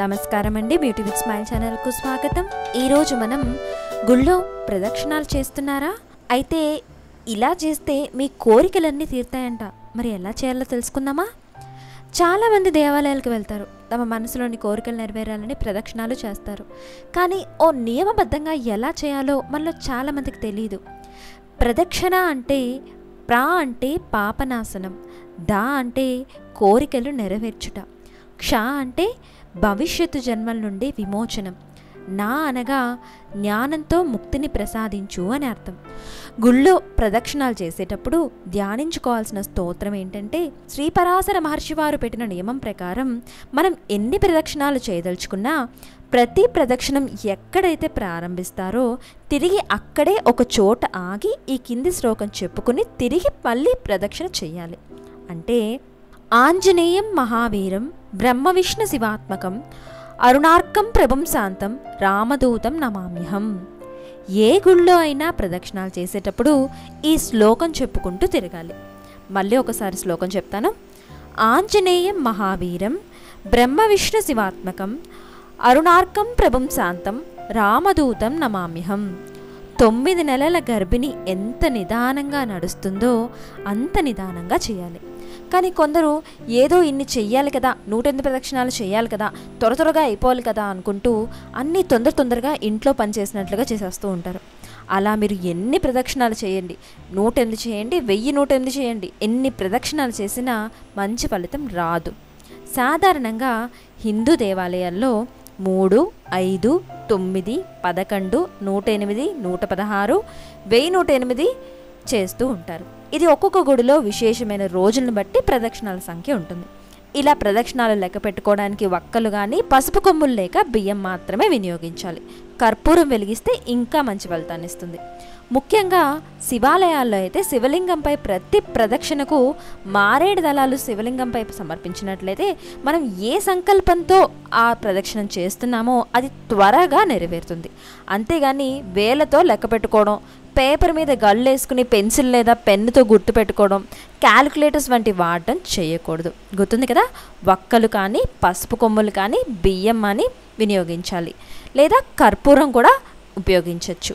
నమస్కారం అండి beauty with smile ఛానల్కు స్వాగతం. ఈరోజు మనం గుళ్ళో ప్రదక్షిణాలు చేస్తున్నారా? అయితే ఇలా చేస్తే మీ కోరికలన్నీ తీరుతాయంట. మరి ఎలా చేయాలో తెలుసుకుందామా? చాలామంది దేవాలయాలకు వెళ్తారు. తమ మనసులోని కోరికలు నెరవేరాలని ప్రదక్షిణాలు చేస్తారు. కానీ ఓ నియమబద్ధంగా ఎలా చేయాలో మనలో చాలామందికి తెలియదు ప్రదక్షిణ అంటే ప్రా అంటే పాపనాశనం దా అంటే కోరికలు నెరవేర్చుట. క్ష అంటే భవిష్యత్తు జన్మల నుండి విమోచనం. నా అనగా జ్ఞానంతో ముక్తిని ప్రసాదించు అని అర్థం. గుళ్ళో ప్రదక్షిణాలు చేసేటప్పుడు ధ్యానించుకోవాల్సిన స్తోత్రం ఏంటంటే శ్రీపరాశర మహర్షి వారు పెట్టిన నియమం ప్రకారం మనం ఎన్ని ప్రదక్షిణాలు చేయదలుచుకున్నా ప్రతి ప్రదక్షిణం ఎక్కడైతే ప్రారంభిస్తారో తిరిగి అక్కడే ఒక చోట ఆగి ఈ కింది శ్లోకం చెప్పుకుని తిరిగి మళ్ళీ ప్రదక్షిణ చేయాలి. అంటే ఆంజనేయం మహావీరం బ్రహ్మ విష్ణు శివాత్మకం అరుణార్కం ప్రభుం శాంతం రామదూతం నమామ్యహం. ఏ గుళ్ళో అయినా ప్రదక్షిణాలు చేసేటప్పుడు ఈ శ్లోకం చెప్పుకుంటూ తిరగాలి. మళ్ళీ ఒకసారి శ్లోకం చెప్తాను. ఆంజనేయం మహావీరం బ్రహ్మ విష్ణు శివాత్మకం అరుణార్కం ప్రభుం శాంతం రామదూతం నమామ్యహం. తొమ్మిది నెలల గర్భిణి ఎంత నిదానంగా నడుస్తుందో అంత నిదానంగా చేయాలి. కానీ కొందరు ఏదో ఇన్ని చెయ్యాలి కదా నూటెనిమిది ప్రదక్షిణాలు చేయాలి కదా త్వర త్వరగా అయిపోవాలి కదా అనుకుంటూ అన్నీ తొందర తొందరగా ఇంట్లో పనిచేసినట్లుగా చేసేస్తూ ఉంటారు. అలా మీరు ఎన్ని ప్రదక్షిణాలు చేయండి నూటెనిమిది చేయండి వెయ్యి నూటెనిమిది చేయండి ఎన్ని ప్రదక్షిణాలు చేసినా మంచి ఫలితం రాదు. సాధారణంగా హిందూ దేవాలయాల్లో మూడు ఐదు తొమ్మిది పదకొండు నూట ఎనిమిది నూట పదహారు వెయ్యి నూట ఎనిమిది చేస్తూ ఉంటారు. ఇది ఒక్కొక్క గుడిలో విశేషమైన రోజులను బట్టి ప్రదక్షిణాల సంఖ్య ఉంటుంది. ఇలా ప్రదక్షిణాలు లెక్క పెట్టుకోవడానికి వక్కలు కానీ పసుపు కొమ్ములు లేక బియ్యం మాత్రమే వినియోగించాలి. కర్పూరం వెలిగిస్తే ఇంకా మంచి ఫలితాన్ని ఇస్తుంది. ముఖ్యంగా శివాలయాల్లో అయితే శివలింగంపై ప్రతి ప్రదక్షిణకు మారేడు దళాలు శివలింగంపై సమర్పించినట్లయితే మనం ఏ సంకల్పంతో ఆ ప్రదక్షిణం చేస్తున్నామో అది త్వరగా నెరవేరుతుంది. అంతేగాని వేలతో లెక్క పెట్టుకోవడం పేపర్ మీద గళ్ళు వేసుకుని పెన్సిల్ లేదా పెన్నుతో గుర్తు పెట్టుకోవడం క్యాలిక్యులేటర్స్ వంటి వాడటం చేయకూడదు. గుర్తుంది కదా? వక్కలు కానీ పసుపు కొమ్ములు కానీ బియ్యం అని వినియోగించాలి. లేదా కర్పూరం కూడా ఉపయోగించవచ్చు